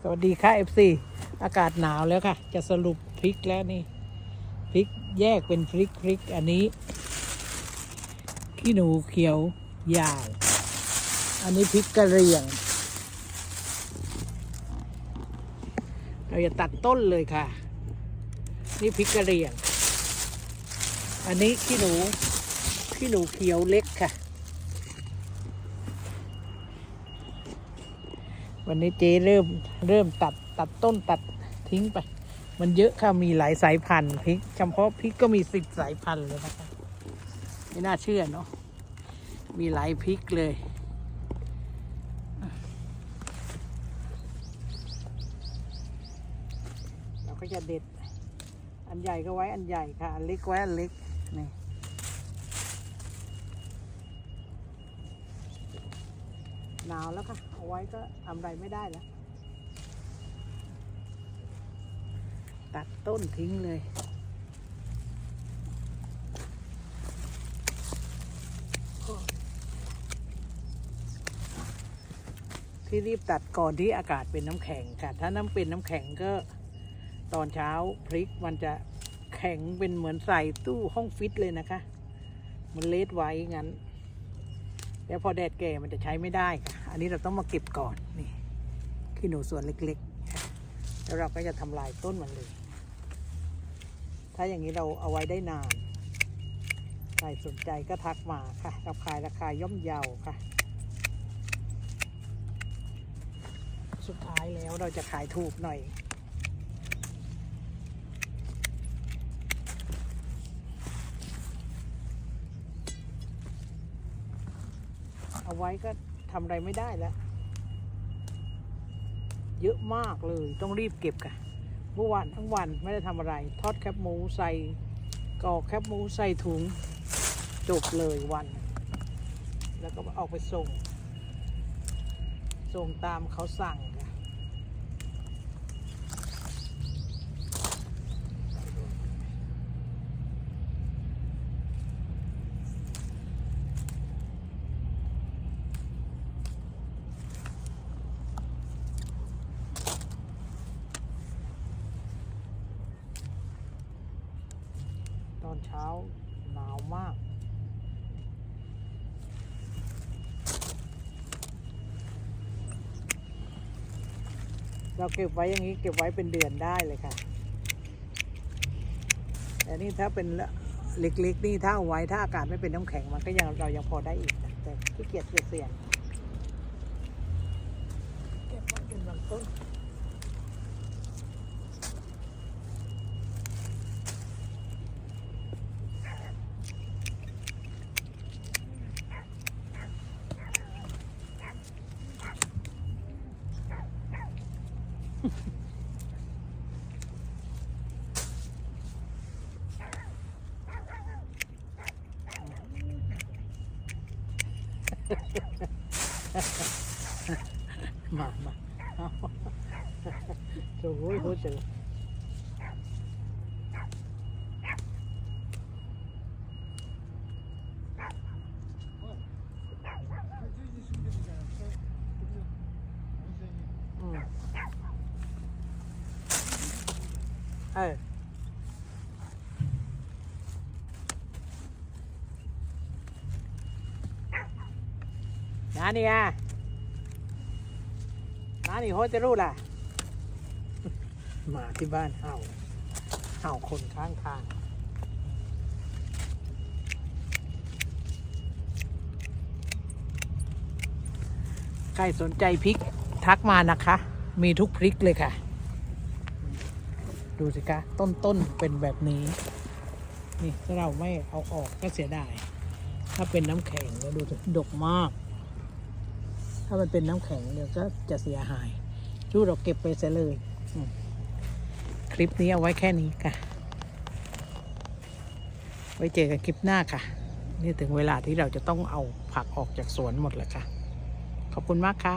สวัสดีค่ะเอฟซีอากาศหนาวแล้วค่ะ จะสรุปพริกแล้วนี่พริกแยกเป็นพริกพริกอันนี้ ขี้หนูเขียวยาว อันนี้พริกกระเรียง เราจะตัดต้นเลยค่ะ นี่พริกกระเรียง อันนี้ขี้หนูขี้หนูเขียวเล็กค่ะ วันนี้เจ๊เริ่มเริ่มตัดตัดต้นตัดทิ้งไป มันเยอะค่ะมีหลายสายพันธุ์พริกเฉพาะพริกก็มีสิบสายพันธุ์เลยนะคะไม่น่าเชื่อเนาะมีหลายพริกเลยเราก็จะเด็ด อันใหญ่ก็ไว้อันใหญ่ค่ะ อันเล็กไว้อันเล็กนี่ หนาวแล้วค่ะ เอาไว้ก็ทำอะไรไม่ได้แล้ว ตัดต้นทิ้งเลยที่รีบตัดก่อนที่อากาศเป็นน้ำแข็งค่ะ ถ้าน้ำเป็นน้ำแข็งก็ตอนเช้าพริกมันจะแข็งเป็นเหมือนใส่ตู้ห้องฟิตเลยนะคะ มันเลดไว้งั้น แล้วพอแดดแก่มันจะใช้ไม่ได้ค่ะอันนี้เราต้องมาเก็บก่อนนี่ขี้หนูส่วนเล็กๆ แล้วเราก็จะทำลายต้นมันเลย ถ้าอย่างนี้เราเอาไว้ได้นานใครสนใจก็ทักมาค่ะกับขายราคาย่อมเยาค่ะ สุดท้ายแล้วเราจะขายถูกหน่อย เอาไว้ก็ทำอะไรไม่ได้แล้ว เยอะมากเลยต้องรีบเก็บค่ะเมื่อวานทั้งวันไม่ได้ทำอะไร ทอดแคบหมูใส่กอกแคบหมูใส่ถุงจบเลยวัน แล้วก็ออกไปส่ง ส่งตามเขาสั่งค่ะ เช้าหนาวมาก เราเก็บไว้อย่างนี้เก็บไว้เป็นเดือนได้เลยค่ะ แต่นี่ถ้าเป็นเล็กๆนี่ถ้าเอาไว้ถ้าอากาศไม่เป็นน้ำแข็งมันก็ยังเรายังพอได้อีก แต่ขี้เกียจเสี่ยงเก็บไว้เป็นบางต้น มามาเอาโอ้ยโห เจออืมเออนานี่อะน้านี่โฮจะรู้ล่ะหมาที่บ้านเห่าเห่าคนข้างทางใครสนใจพริกทักมานะคะ มีทุกพริกเลยค่ะ ดูสิคะต้นต้นๆเป็นแบบนี้ นี่ถ้าเราไม่เอาออกก็เสียดาย ถ้าเป็นน้ำแข็งแล้วดูสิดกมาก ถ้ามันเป็นน้ำแข็งเดี๋ยวก็จะเสียหายดูเราเก็บไปเสียเลย คลิปนี้เอาไว้แค่นี้ค่ะ ไว้เจอกันคลิปหน้าค่ะ นี่ถึงเวลาที่เราจะต้องเอาผักออกจากสวนหมดแล้วค่ะ ขอบคุณมากค่ะ